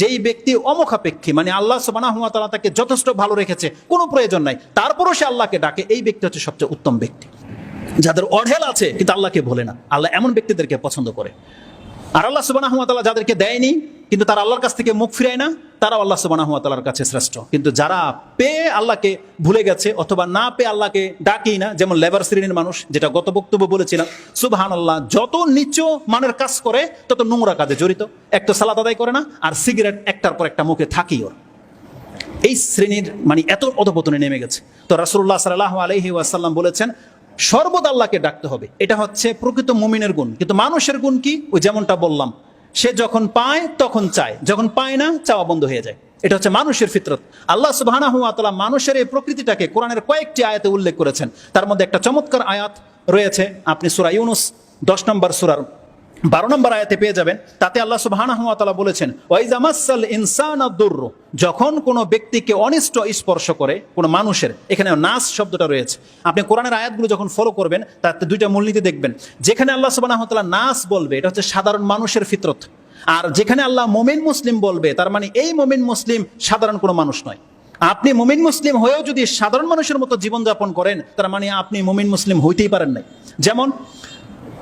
যেই ব্যক্তি অমুখাপেক্ষী মানে আল্লাহ সুবাহ তাকে যথেষ্ট ভালো রেখেছে, কোনো প্রয়োজন নাই। তারপরও সে আল্লাহকে ডাকে, এই ব্যক্তি হচ্ছে সবচেয়ে উত্তম ব্যক্তি। যাদের অঢেল আছে, কিন্তু আল্লাহকে ভোলে না। আল্লাহ এমন ব্যক্তিদেরকে পছন্দ করে। আর আল্লাহ সুবাহ যাদেরকে দেয়নি, কিন্তু তারা আল্লাহর কাছ থেকে মুখ ফিরায় না। তারাও আল্লাহ সুবাহ কাছে শ্রেষ্ঠ। কিন্তু যারা পেয়ে আল্লাহকে ভুলে গেছে অথবা না পেয়ে আল্লাহকে ডাকেই না, যেমন লেবার শ্রেণির মানুষ, যেটা গত বক্তব্য বলেছিলাম সুবাহান আল্লাহ যত নিচু মানের কাজ করে, তত নোংরা কাজে জড়িত। এক তো সালাদ আদায় করে না, আর সিগারেট একটার পর একটা মুখে থাকি ওর। এই শ্রেণির মানে এত অধপতনে নেমে গেছে। তো রাসুল্লাহ সাল্লাহ আলহি ওয়াসাল্লাম বলেছেন, সর্বদা আল্লাহকে ডাকতে হবে। এটা হচ্ছে প্রকৃত মুমিনের গুণ। কিন্তু মানুষের গুণ কি? ওই যেমনটা বললাম সে যখন পায়, তখন চায়। যখন পায় না, চাওয়া বন্ধ হয়ে যায়। এটা হচ্ছে মানুষের ফিতরত। আল্লাহ সুবাহানা হুয়াতলা মানুষের এই প্রকৃতিটাকে কোরআনের কয়েকটি আয়াতে উল্লেখ করেছেন। তার মধ্যে একটা চমৎকার আয়াত রয়েছে। আপনি সুরা ইউনুস, দশ নম্বর সুরার বারো নম্বর আয়াতে পেয়ে যাবেন, তাতে আল্লাহ সুবাহানা বলেছেন ওয়াইজামাসাল ইনসান দুর্র যখন কোনো ব্যক্তিকে অনিষ্ট স্পর্শ করে, কোনো মানুষের, এখানে নাস শব্দটা রয়েছে। আপনি কোরআনের আয়াতগুলো যখন ফলো করবেন, তাতে দুইটা মূলনীতি দেখবেন। যেখানে আল্লাহ সুবাহ নাস বলবে, এটা হচ্ছে সাধারণ মানুষের ফিতরত। আর যেখানে আল্লাহ মোমিন মুসলিম বলবে, তার মানে এই মোমিন মুসলিম সাধারণ কোনো মানুষ নয়। আপনি মুমিন মুসলিম হয়েও যদি সাধারণ মানুষের মতো জীবনযাপন করেন, তার মানে আপনি মুমিন মুসলিম হইতেই পারেন নাই। যেমন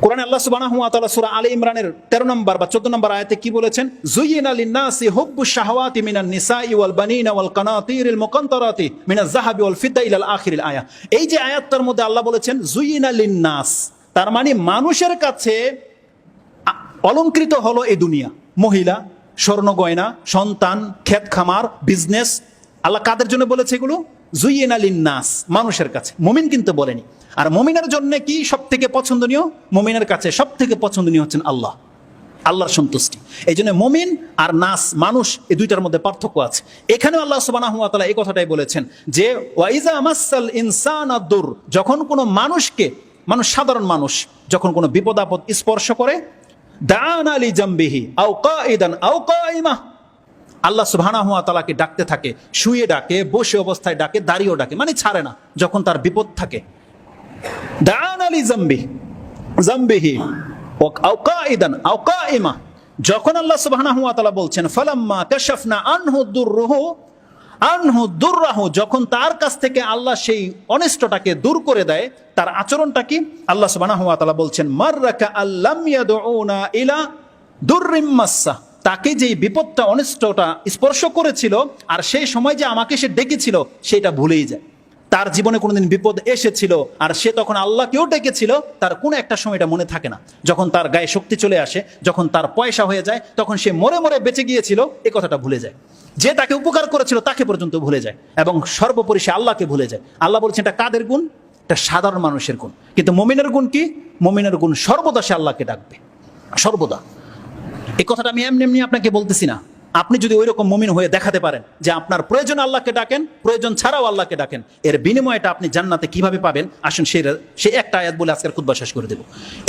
কোরআন আল্লাহ সুবহানাহু ওয়া তাআলা সূরা আলে ইমরানের 13 নম্বর বা 14 নম্বর আয়াতে কি বলেছেন? যুইনা লিন-নাসি হুব্বু শাহাওয়াতি মিনান নিসাই ওয়াল বানিনা ওয়াল কানাতিরিল মুকান্তারাতি মিনাজ যাহাবি ওয়াল ফিদ্দা ইলাল আখিরিল আয়া। এই যে আয়াতটার মধ্যে আল্লাহ বলেছেন যুইনা লিন-নাস তার মানে মানুষের কাছে অলঙ্কৃত হলো এই দুনিয়া। মহিলা, স্বর্ণ গয়না, সন্তান, ক্ষেত খামার বিজনেস আল্লাহ কাদের জন্য বলেছে এগুলো? জুইয়েন আলিন নাস মানুষের কাছে। মুমিন কিন্তু বলেনি। আর মমিনের জন্য কি সব থেকে পছন্দনীয়? মমিনের কাছে সব থেকে পছন্দনীয় হচ্ছেন আল্লাহ। আল্লাহর সন্তুষ্টি। এই জন্য মমিন আর নাস, মানুষ, এই দুইটার মধ্যে পার্থক্য আছে। এখানে আল্লাহ সুবাহ এই কথাটাই বলেছেন যে ওয়াইজা মাসাল ইনসান আদুর যখন কোনো মানুষকে, মানুষ সাধারণ মানুষ, যখন কোনো বিপদ আপদ স্পর্শ করে, দান আলী জাম্বিহি কাইমা আল্লাহ সুবহানাহু ওয়া ডাকতে থাকে, শুয়ে ডাকে, বসে অবস্থায় ডাকে, দাঁড়িয়েও ডাকে মানে ছাড়ে না, যখন তার বিপদ থাকে। যখন আল্লাহ সুবহানাহু বলছেন, ফালাম্মা কাশাফনা আনহু দুররুহু আনহু দুর্রাহু, যখন তার কাছ থেকে আল্লাহ সেই অনিষ্টটাকে দূর করে দেয়, তার আচরণটা কি? আল্লাহ সুবহানাহু বলছেন, মাররাকা আল্লাম ইয়াদউনা ইলা দুররিম তাকে যে বিপদটা, অনিষ্টটা স্পর্শ করেছিল, আর সেই সময় যে আমাকে সে ডেকেছিল, সেটা ভুলেই যায়। তার জীবনে কোনোদিন বিপদ এসেছিল আর সে তখন আল্লাহকেও ডেকেছিল, তার কোনো একটা সময় এটা মনে থাকে না। যখন তার গায়ে শক্তি চলে আসে, যখন তার পয়সা হয়ে যায়, তখন সে মরে মরে বেঁচে গিয়েছিল, এ কথাটা ভুলে যায়। যে তাকে উপকার করেছিল, তাকে পর্যন্ত ভুলে যায় এবং সর্বোপরি সে আল্লাহকে ভুলে যায়। আল্লাহ বলছেন এটা কাদের গুণ? এটা সাধারণ মানুষের গুণ। কিন্তু মমিনের গুণ কি? মমিনের গুণ সর্বদা সে আল্লাহকে ডাকবে। সর্বদা। এই কথাটা আমি এমনি এমনি আপনাকে বলতেছি না। আপনি যদি ওই রকম মমিন হয়ে দেখাতে পারেন যে আপনার প্রয়োজন আল্লাহকে ডাকেন, প্রয়োজন ছাড়াও আল্লাহকে ডাকেন, এর বিনিময়টা আপনি জান্নাতে কীভাবে পাবেন? আসুন সে সে একটা আয়াত বলে আজকের খুদ্া শেষ করে দেব।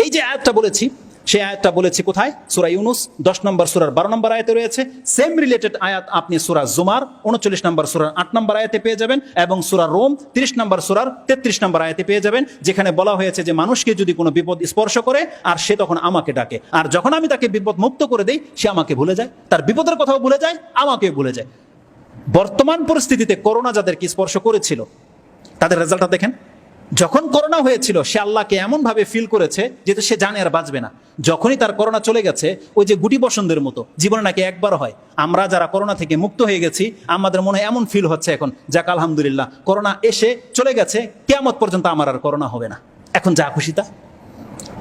এই যে আয়াতটা বলেছি সেই আয়াতটা বলেছি কোথায়? সুরা ইউনুস, দশ নম্বর সুরার বারো নম্বর আয়াতে রয়েছে। সেম রিলেটেড আয়াত আপনি সুরা জুমার, উনচল্লিশ নম্বর সুরার আট নম্বর আয়াতে পেয়ে যাবেন এবং সুরা রোম, তিরিশ নম্বর সুরার তেত্রিশ নম্বর আয়াতে পেয়ে যাবেন, যেখানে বলা হয়েছে যে মানুষকে যদি কোনো বিপদ স্পর্শ করে, আর সে তখন আমাকে ডাকে। আর যখন আমি তাকে বিপদ মুক্ত করে দেই, সে আমাকে ভুলে যায়। তার বিপদের কথাও ভুলে যায় আমাকে ভুলে যায়। বর্তমান পরিস্থিতিতে করোনা যাদেরকে স্পর্শ করেছিল, তাদের রেজাল্টটা দেখেন। যখন করোনা হয়েছিল, সে আল্লাহকে এমনভাবে ফিল করেছে যেহেতু সে জানে আর বাঁচবে না। যখনই তার করোনা চলে গেছে, ওই যে গুটি বসন্তের মতো, জীবনে নাকি একবার হয়। আমরা যারা করোনা থেকে মুক্ত হয়ে গেছি, আমাদের মনে এমন ফিল হচ্ছে এখন, যাক আলহামদুলিল্লাহ, করোনা এসে চলে গেছে কেমত পর্যন্ত আমার আর করোনা হবে না। এখন যা খুশি তা।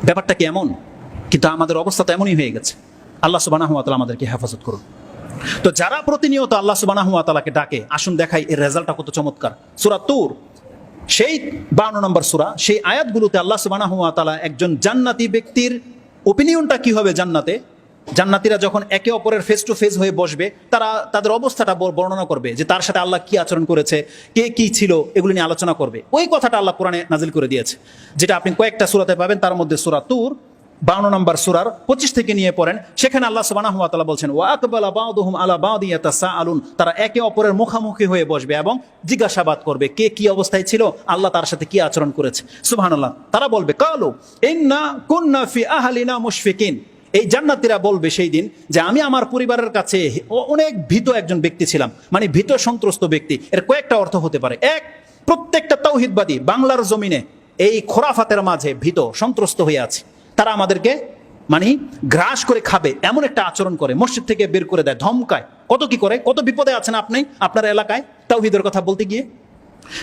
ব্যাপারটা কি এমন? কিন্তু আমাদের অবস্থা তো এমনই হয়ে গেছে। আল্লাহ সুবাহ আমাদেরকে হেফাজত করুন। তো যারা প্রতিনিয়ত আল্লাহ সুবাহ ডাকে, আসুন দেখাই এর রেজাল্টটা কত চমৎকার। সুরা তুর সেই বান্ন নম্বর সুরা, সেই আয়াতগুলোতে আল্লাহ সুবাহ তালা একজন জান্নাতি ব্যক্তির ওপিনিয়নটা কি হবে জান্নাতে? জান্নাতিরা যখন একে অপরের ফেস টু ফেস হয়ে বসবে, তারা তাদের অবস্থাটা বর্ণনা করবে যে তার সাথে আল্লাহ কি আচরণ করেছে, কে কি ছিল, এগুলি নিয়ে আলোচনা করবে। ওই কথাটা আল্লাহ কোরআনে নাজিল করে দিয়েছে। যেটা আপনি কয়েকটা সুরাতে পাবেন, তার মধ্যে সুরা তুর বাউন্ন নম্বর সুরার পঁচিশ থেকে নিয়ে পড়েন, সেখানে আল্লাহ সুবাহ বলছেন আলুন তারা একে অপরের মুখামুখি হয়ে বসবে এবং জিজ্ঞাসাবাদ করবে কে কি অবস্থায় ছিল, আল্লাহ তার সাথে কি আচরণ করেছে। সুবহানাল্লাহ। তারা বলবে, কালো ইন্না কুন্না ফি আহলিনা মুশফিকিন। এই জান্নাতিরা বলবে সেই দিন যে, আমি আমার পরিবারের কাছে অনেক ভীত একজন ব্যক্তি ছিলাম। মানে ভীত সন্ত্রস্ত ব্যক্তি। এর কয়েকটা অর্থ হতে পারে। এক, প্রত্যেকটা তৌহিদবাদী বাংলার জমিনে এই খোরাফাতের মাঝে ভীত, সন্ত্রস্ত হয়ে আছে। তারা আমাদেরকে মানে গ্রাস করে খাবে, এমন একটা আচরণ করে। মসজিদ থেকে বের করে দেয়, ধমকায়। কত কি করে? কত বিপদে আছেন আপনি, আপনার এলাকায়? তাও তাওহিদের কথা বলতে গিয়ে।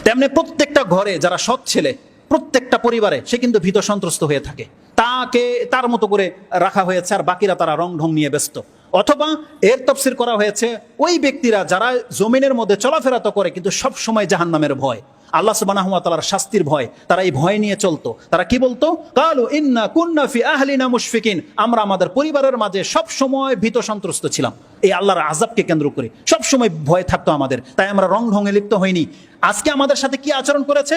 তেমনি প্রত্যেকটা ঘরে যারা সৎ ছেলে, প্রত্যেকটা পরিবারে সে কিন্তু ভীত সন্ত্রস্ত হয়ে থাকে। তাকে, তার মতো করে রাখা হয়েছে আর বাকিরা তারা রং ঢং নিয়ে ব্যস্ত। অথবা এর তফসির করা হয়েছে, ওই ব্যক্তিরা যারা জমিনের মধ্যে চলাফেরা তো করে, কিন্তু সব সময় জাহান্নামের ভয়। আল্লাহ সুবহানাহু শাস্তির ভয়, তারা এই ভয় নিয়ে চলতো। তারা কি বলতো? কালু ইন্না কুন্নাফি আহলিনা মুশফিকিন। আমরা আমাদের পরিবারের মাঝে সব সময় ভীত সন্ত্রস্ত ছিলাম। এই আল্লাহর আজাবকে কেন্দ্র করে সব সময় ভয় থাকতো আমাদের। তাই আমরা রং ঢঙে লিপ্ত হইনি। আজকে আমাদের সাথে কি আচরণ করেছে?